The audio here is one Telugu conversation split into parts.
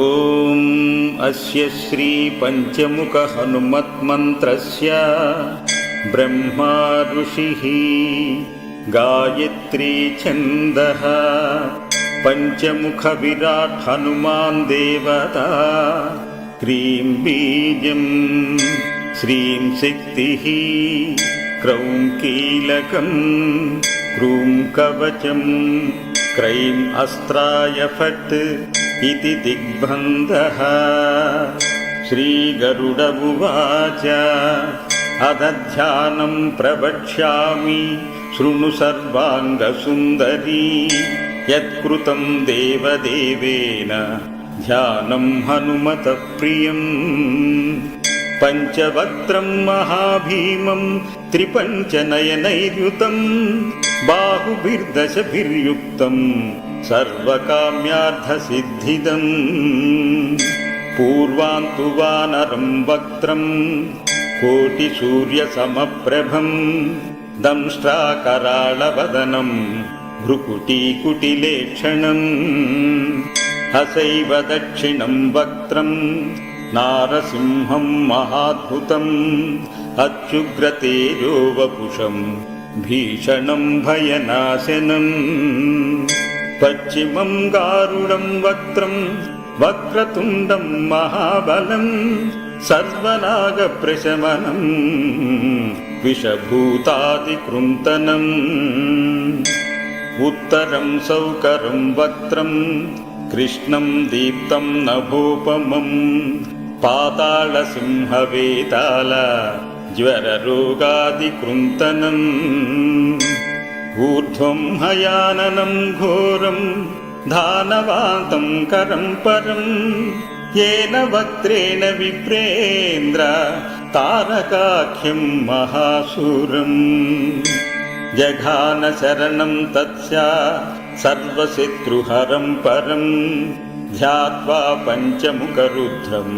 ॐ अस्य श्रीपञ्चमुखहनुमत्मन्त्रस्य ब्रह्मा ऋषिः गायत्री छन्दः पञ्चमुखविराट् हनुमान् देवता क्रीं बीजं श्रीं शक्तिः क्रौं कीलकं क्रूं कवचम् क्रैम् अस्त्राय फट् इति दिग्बन्धः श्रीगरुड उवाच अदध्यानं प्रवक्ष्यामि शृणु सर्वाङ्गसुन्दरी। यत्कृतं देवदेवेन ध्यानं हनुमतः प्रियम् पञ्चवक्त्रं महाभीमं त्रिपञ्चनयनैर्युतं बाहुभिर्दशभिर्युक्तं सर्वकाम्यार्थसिद्धिदम् पूर्वान्तु वानरं वक्त्रं कोटिसूर्यसमप्रभम् दंष्ट्राकराळवदनं भ्रुकुटीकुटिलेक्षणम् हसैव दक्षिणं वक्त्रम् नारसिंहं महाद्भुतम् अत्युग्रतेजो वपुषं भीषणं भयनाशनम् पश्चिमं गारुडं वक्त्रं वक्रतुण्डं महाबलं सर्वनागप्रशमनम् विषभूतादिकृन्तनम् उत्तरं सौकरं वक्त्रम् कृष्णं दीप्तं नभोपमम् पातालसिंहवेताल ज्वररोगादिकृन्तनम् ऊर्ध्वं हयाननं घोरं धानवान्तं करं परं येन वक्त्रेण विप्रेन्द्र तारकाख्यं महासुरम् जघानशरणं तत्स्या सर्वशत्रुहरं परं ध्यात्वा पञ्चमुखरुद्रं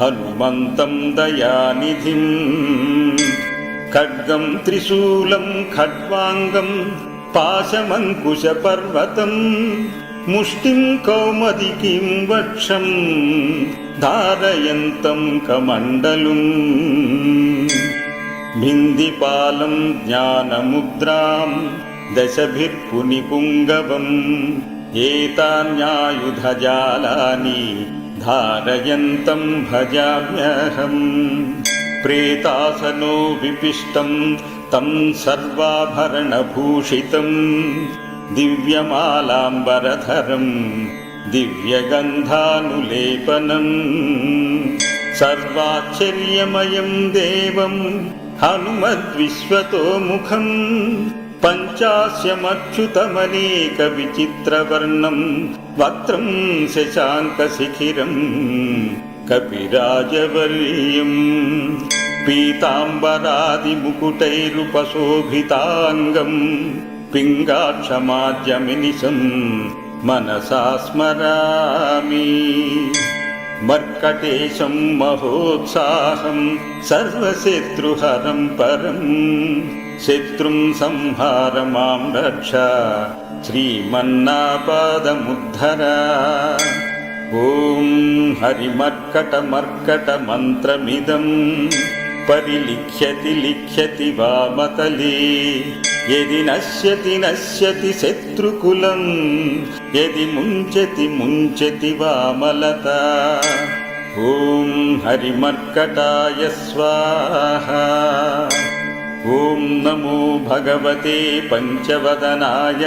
हनुमन्तं दयानिधिम् खड्गं त्रिशूलं खड्वाङ्गं पाशमङ्कुशपर्वतं मुष्टिं कौमदिकीं वक्षं धारयन्तं कमण्डलुम् भिन्दिपालं ज्ञानमुद्रां दशभिर्पुनिपुङ्गवम् एतान्यायुधजालानि धारयन्तं भजाम्यहम् प्रेतासनो विपिष्टं तं सर्वाभरणभूषितं दिव्यमालाम्बरधरं दिव्यगन्धानुलेपनम् सर्वाश्चर्यमयं देवं हनुमद्विश्वतोमुखम् पञ्चास्यमच्युतमनेकविचित्रवर्णं वक्त्रं शशाङ्कशिखिरम् कपिराजवर्यम् पीताम्बरादिमुकुटैरुपशोभिताङ्गम् पिङ्गाक्षमाद्यमिनिशम् मनसा स्मरामि मर्कटेशं महोत्साहं सर्वशत्रुहरं परम् शत्रुं संहार मां रक्ष श्रीमन्नापादमुद्धरा ॐ हरिमर्कटमर्कटमन्त्रमिदं परिलिख्यति लिख्यति वामतले यदि नश्यति नश्यति शत्रुकुलं यदि मुञ्चति मुञ्चति वामलता ॐ हरिमर्कटाय स्वाहा ॐ नमो भगवते पञ्चवदनाय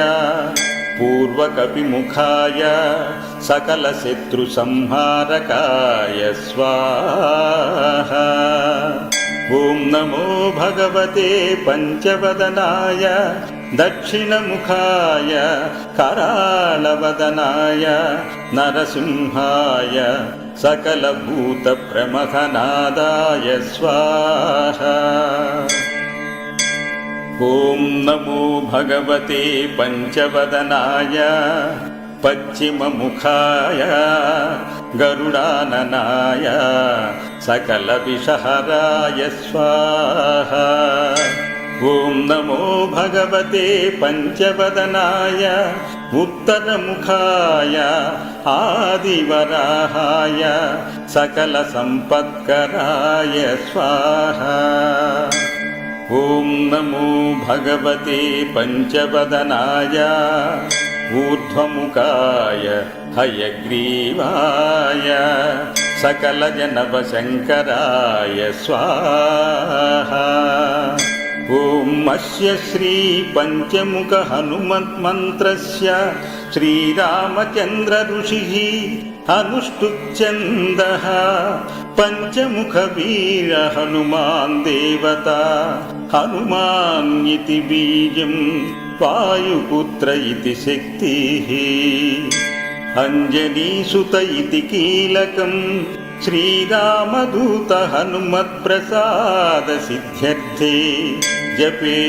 पूर्वकपिमुखाय सकलशत्रुसंहारकाय स्वाहा ॐ नमो भगवते पञ्चवदनाय दक्षिणमुखाय कराळवदनाय नरसिंहाय सकलभूतप्रमथनादाय स्वाहा ॐ नमो भगवते पञ्चवदनाय पश्चिममुखाय गरुडाननाय सकलविषहराय स्वाहा ॐ नमो भगवते पञ्चवदनाय उत्तरमुखाय आदिवराहाय सकलसम्पत्कराय स्वाहा ॐ नमो भगवते पञ्चवदनाय ऊर्ध्वमुखाय हयग्रीवाय सकलजनवशङ्कराय स्वाहा ॐ अस्य श्रीपञ्चमुखहनुमन्मन्त्रस्य श्रीरामचन्द्रऋषिः अनुष्टुप्छन्दः पञ्चमुखवीरहनुमान् देवता హనుమాన్ ఇతి బీజం వాయుపుత్ర ఇతి శక్తి అంజనీసుత ఇతి కీలకం శ్రీరామదూత హనుమత్ప్రసాద సిద్ధ్యర్థే జపే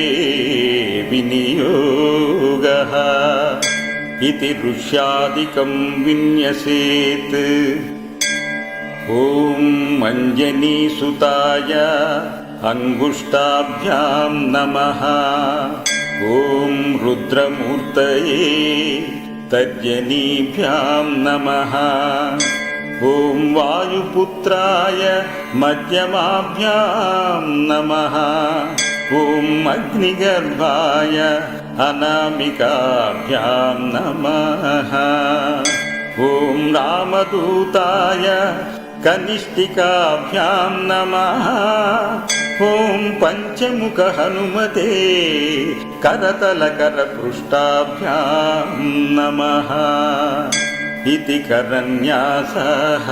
వినియోగ ఇది దృశ్యాదికం విన్యసేత్. ఓం అంజనీసుతాయ अङ्गुष्ठाभ्यां नमः ॐ रुद्रमूर्तये तर्जनीभ्यां नमः ॐ वायुपुत्राय मध्यमाभ्यां नमः ॐ अग्निगर्भाय अनामिकाभ्यां नमः ॐ रामदूताय कनिष्ठिकाभ्यां नमः ॐ पञ्चमुखहनुमते करतलकरपृष्ठाभ्यां नमः इति करन्यासः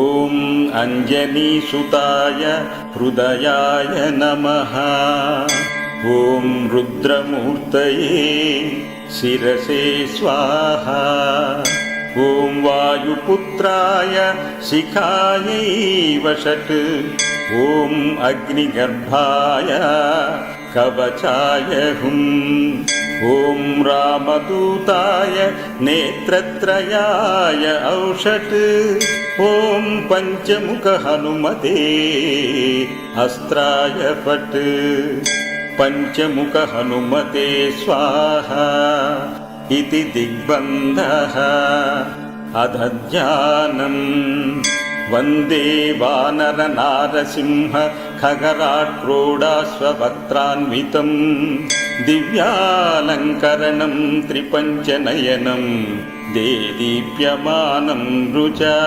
ॐ अञ्जनीसुताय हृदयाय नमः ॐ रुद्रमूर्तये शिरसे स्वाहा ॐ वायुपुत्राय शिखायै वषट् ॐ अग्निगर्भाय कवचाय हुम् ॐ रामदूताय नेत्रत्रयाय औषट् ॐ पञ्चमुखहनुमते अस्त्राय फट्। पञ्चमुखहनुमते स्वाहा इति दिग्बन्धः। अधज्ञानम् वन्दे वानरनारसिंह खगराट्रोडाश्ववक्त्रान्वितं दिव्यालङ्करणं त्रिपञ्चनयनं देदीप्यमानं रुचा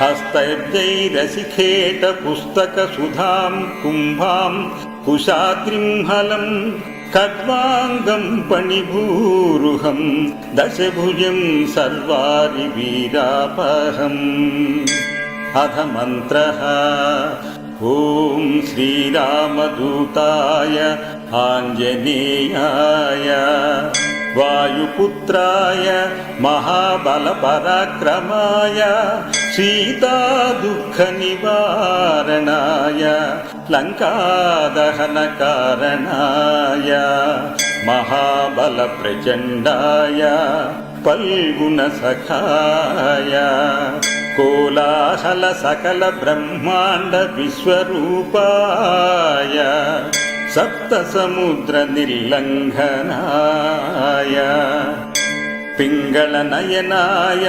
हस्तैर्जैरसिखेटपुस्तकसुधां कुम्भां कुशाद्रिं हलं खड्वाङ्गं पणिभूरुहं दशभुजं सर्वारि वीरापहम् अध मन्त्रः। ॐ श्रीरामदूताय आञ्जनेयाय वायुपुत्राय महाबलपराक्रमाय सीतादुःखनिवारणाय लङ्कादहनकारणाय महाबलप्रचण्डाय पल्गुणसखाय कोलाहलसकलब्रह्माण्डविश्वरूपाय सप्तसमुद्रनिर्लङ्घनाय पिङ्गलनयनाय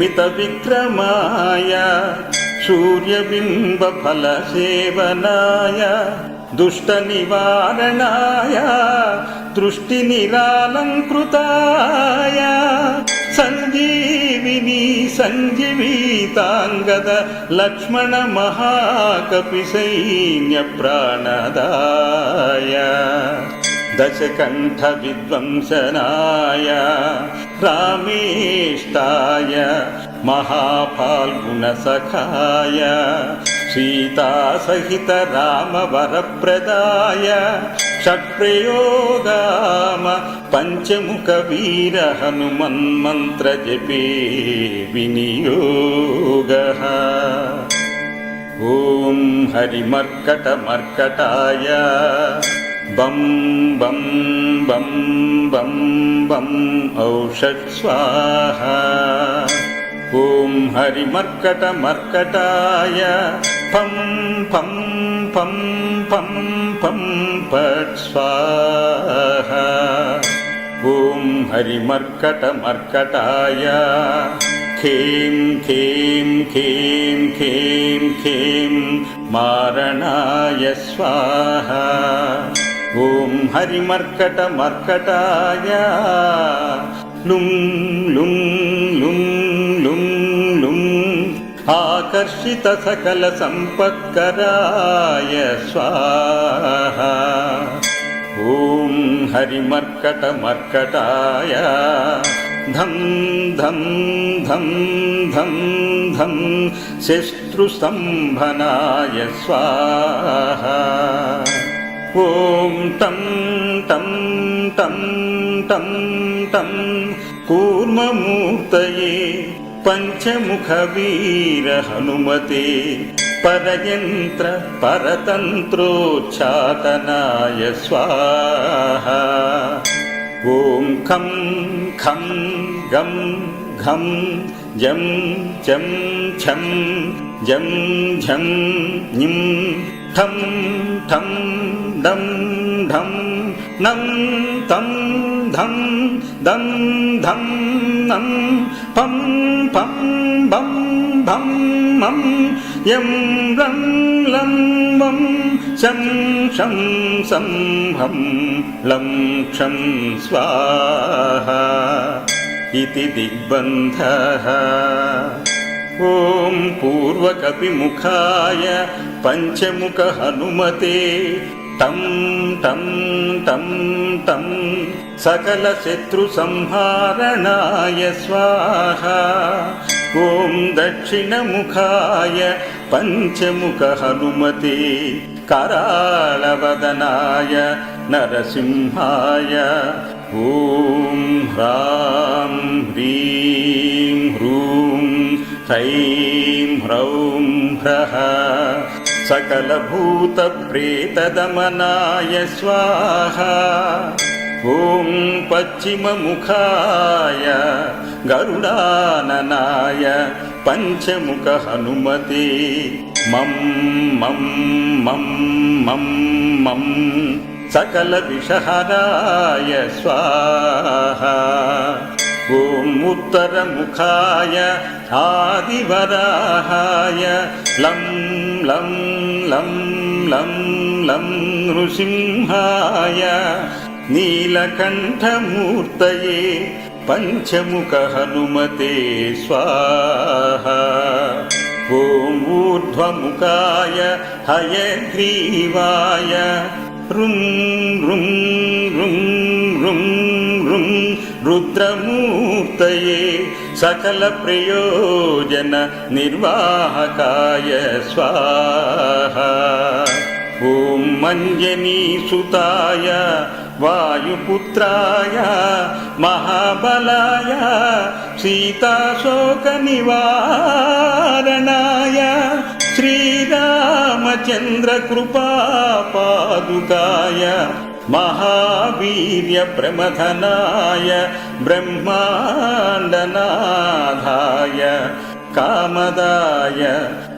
मितविक्रमाय सूर्यबिम्बफलसेवनाय दुष्टनिवारणाय दृष्टिनिरालङ्कृताय ಸಂಜೀವಿನಿ ಸಂಜೀವಿತಾಂಗದ ಲಕ್ಷ್ಮಣ ಮಹಾಕಪಿ ಸೈನ್ಯ ಪ್ರಾಣದಾಯ ದಶಕಂಠ ವಿದ್ವಂಸನಾಯ ರಾಮೇಷ್ಟಾಯ ಮಹಾಫಾಲ್ಗುಣ ಸಖಾಯ रामवरप्रदाय षट्प्रयोगाम पञ्चमुखवीरहनुमन्मन्त्रजपे विनियोगः ॐ हरिमर्कटमर्कटाय बं बं बं बं बं औषट् स्वाहा ॐ हरिमर्कटमर्कटाय పం పం పం పం పం పట్ స్వాహ. ఓం హరిమర్కటమర్కటాయ ఖేం ఖేం ఖేం ఖేం ఖేం మారణాయ స్వాహ. ఓం హరిమర్కటమర్కటాయ లుం లుం లుం ఆకర్షిత సకల సంపత్కరాయ స్వాహ. ఓం హరిమర్కట మర్కటాయ. ధం ధం ధం ధం ధం శత్రుస్తంభనాయ స్వాహ. ఓం తం తం తం తం తం కూర్మమూర్తయే పంచముఖ వీర హనుమతే పరయంత్ర పరతంత్రోచ్ఛాతనాయ స్వాహ. ఓం ఖం ఖం గం ఘం జం చం ఛం జం ఝం ఠం ఠం डं ढं नं तं धं दं धं नं पं पं बं भं मं यं रं लं वं शं शं सं हं लं क्षं स्वाहा इति दिग्बन्धः ॐ पूर्वकपिमुखाय पञ्चमुखहनुमते तं तं तं तं सकलशत्रुसंहारणाय स्वाहा ॐ दक्षिणमुखाय पञ्चमुखहनुमते करालवदनाय नरसिंहाय ॐ ह्रां ह्रीं ह्रूं ह्रैं ह्रौं ह्रः सकलभूतप्रेतदमनाय स्वाहा ॐ पश्चिममुखाय गरुडाननाय पञ्चमुखहनुमते मं मं मं मं मं सकलविषहराय स्वाहा ॐ उत्तरमुखाय आदिवराहाय लं लं लं लं लं नृसिंहाय नीलकण्ठमूर्तये पञ्चमुखहनुमते स्वाहा ॐ ऊर्ध्वमुखाय हयग्रीवाय रुं रुं रुं रुं रुं रुद्रमूर्तये सकलप्रयोजन निर्वाहकाय स्वाहा ॐ मञ्जनीसुताय वायुपुत्राय महाबलाय सीताशोकनिवारणाय श्रीरामचन्द्रकृपापादुकाय महावीर्यप्रमथनाय ब्रह्माण्डनाथाय कामदाय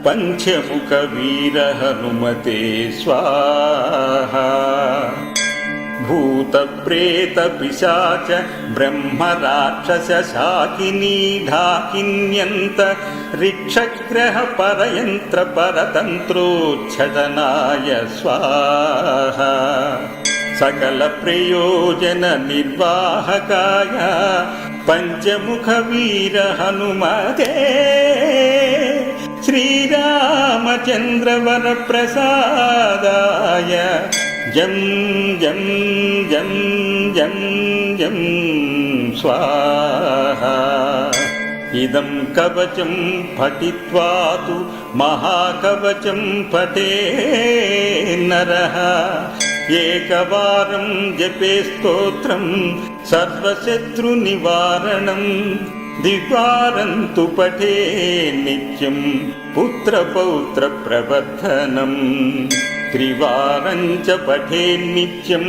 पञ्चमुखवीरहनुमते स्वाहा भूतप्रेतपिशाच ब्रह्मराक्षसशाकिनी ढाकिन्यन्त ऋक्षग्रहपरयन्त्रपरतन्त्रोच्छदनाय स्वाहा సకల ప్రయోజన నిర్వాహకాయ పంచముఖ వీర హనుమతే. శ్రీరామచంద్రవర ప్రసాదాయ జం జం జం జం జం స్వాహా. ఇదం కవచం పఠిత్వా మహాకవచం పఠే నరః. एकवारं जपे स्तोत्रं सर्वशत्रुनिवारणं द्विवारं तु पठे नित्यं पुत्रपौत्रप्रवर्धनम् त्रिवारं च पठे नित्यं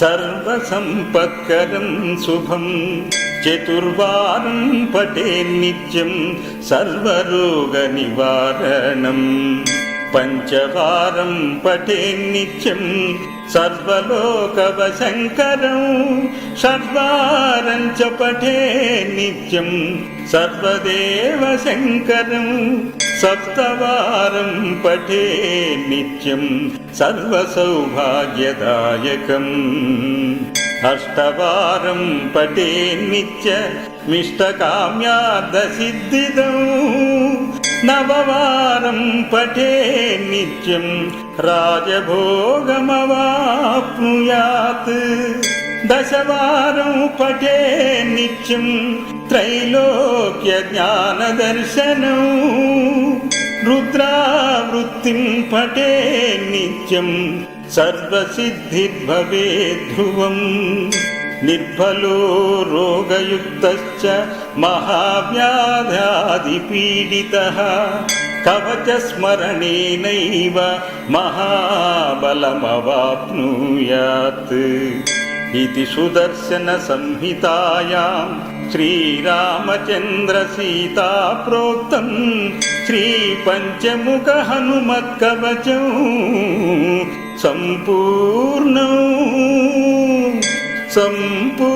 सर्वसम्पत्करं शुभं चतुर्वारं पठे नित्यं सर्वरोगनिवारणम् పంచవారం పఠే నిత్యం సర్వలోకవశంకరం షడ్వారం చ పఠే నిత్యం సర్వదేవ శంకరం సప్తవారం పఠే నిత్యం సర్వసౌభాగ్యదాయకం అష్టవారం పఠే నిత్య మిష్టకామ్యార్థసిద్ధిదం నవవారం పఠే నిత్యం రాజభోగమవాప్నుయాత్. దశవారం పఠే నిత్యం త్రైలోక్య జ్ఞానదర్శనం. రుద్రావృత్తిం పఠే నిత్యం సర్వసిద్ధిర్భవే ధ్రువం నిర్బలో రోగయుక్తశ్చ మహావ్యాధాదిపీడితः కవచస్మరణేనైవ మహాబలమవాప్నుయాత్ ఇది सम्पूर्णम्